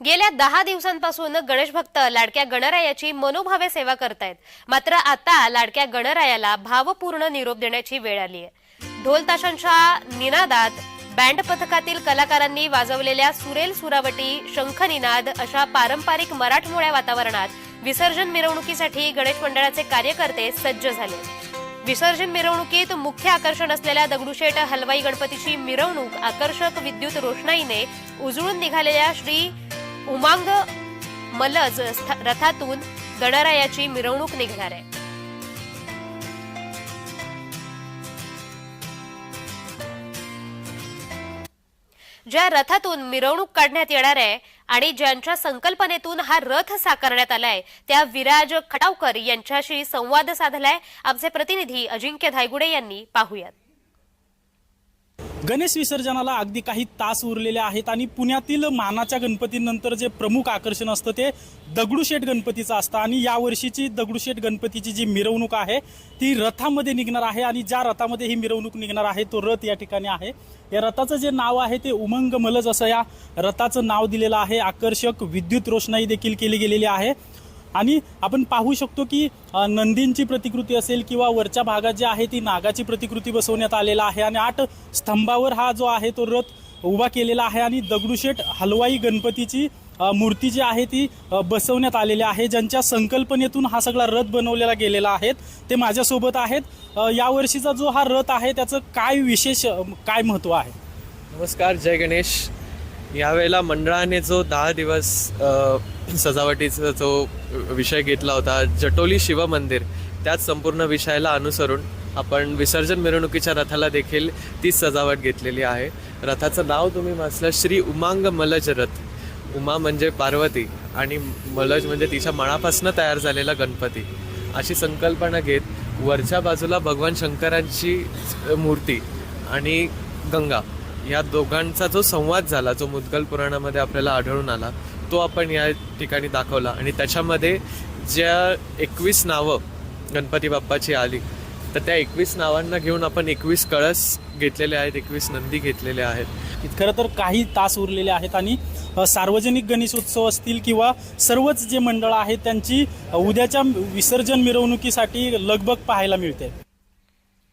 गेल्या दहा दिवसांपासून गणेश भक्त लाडक्या गणरायाची मनोभावे सेवा करतायत. मात्र आता लाडक्या गणरायाला भावपूर्ण निरोप देण्याची वेळ आली आहे. ढोल ताशांच्या निनादात बँड पथकातील कलाकारांनी वाजवलेल्या सुरेल सुरावटी शंखनिनाद अशा पारंपरिक मराठमोळ्या वातावरणात विसर्जन मिरवणुकीसाठी गणेश मंडळाचे कार्यकर्ते सज्ज झाले. विसर्जन मिरवणुकीत मुख्य आकर्षण असलेल्या दगडूशेठ हलवाई गणपतीची मिरवणूक आकर्षक विद्युत रोषणाईने उजळून निघालेल्या श्री उमांग मलज रथातून गणरायाची मिरवणूक निघणार आहे. ज्या रथातून मिरवणूक काढण्यात येणार आहे आणि ज्यांच्या संकल्पनेतून हा रथ साकारण्यात आलाय त्या विराज खटावकर यांच्याशी संवाद साधलाय. आमचे प्रतिनिधी अजिंक्य धायगुडे यांनी पाहुयात. गणेश विसर्जनाला अगदी काही तास उरलेले आहेत आणि पुण्यातील मानाच्या गणपतीनंतर जे प्रमुख आकर्षण असतं ते दगडूशेठ गणपतीचं असतं. आणि यावर्षीची दगडूशेठ गणपतीची जी मिरवणूक आहे ती रथामध्ये निघणार आहे आणि ज्या रथामध्ये ही मिरवणूक निघणार आहे तो रथ या ठिकाणी आहे. या रथाचं जे नाव आहे ते उमंग मलज असं या रथाचं नाव दिलेलं आहे. आकर्षक विद्युत रोषणाई देखील केली गेलेली आहे. आणि आपण पाहू शकतो की नंदींची प्रतिकृती असेल किंवा वरच्या भागात जी आहे ती नागाची प्रतिकृती बसवण्यात आलेला आहे आणि आठ स्तंभावर हा जो आहे तो रथ उभा केलेला आहे आणि दगडूशेठ हलवाई गणपतीची मूर्ती जी आहे ती बसवण्यात आलेली आहे. ज्यांच्या संकल्पनेतून हा सगळा रथ बनवलेला गेलेला आहे ते माझ्यासोबत आहेत. यावर्षीचा जो हा रथ आहे त्याचं काय विशेष काय महत्त्व आहे? नमस्कार जय गणेश. यावेळेला मंडळाने जो दहा दिवस सजावटीचा जो विषय घेतला होता जटोली शिवमंदिर त्याच संपूर्ण विषयाला अनुसरून आपण विसर्जन मिरवणुकीच्या रथाला देखील तीच सजावट घेतलेली आहे. रथाचं नाव तुम्ही वाचलं श्री उमांग मलज रथ. उमा म्हणजे पार्वती आणि मलज म्हणजे तिच्या मळापासून तयार झालेला गणपती. अशी संकल्पना घेत वरच्या बाजूला भगवान शंकरांची मूर्ती आणि गंगा. या दोघांचा जो संवाद झाला जो मुद्गल पुराणामध्ये आपल्याला आढळून आला तो आपण या ठिकाणी दाखवला. आणि त्याच्यामध्ये ज्या एकवीस नावं गणपती बाप्पाची आली तर त्या एकवीस नावांना घेऊन आपण एकवीस कळस घेतलेले आहेत एकवीस नंदी घेतलेले आहेत. खरं तर काही तास उरलेले आहेत आणि सार्वजनिक गणेशोत्सव असतील किंवा सर्वच जे मंडळ आहेत त्यांची उद्याच्या विसर्जन मिरवणुकीसाठी लगबग पाहायला मिळते.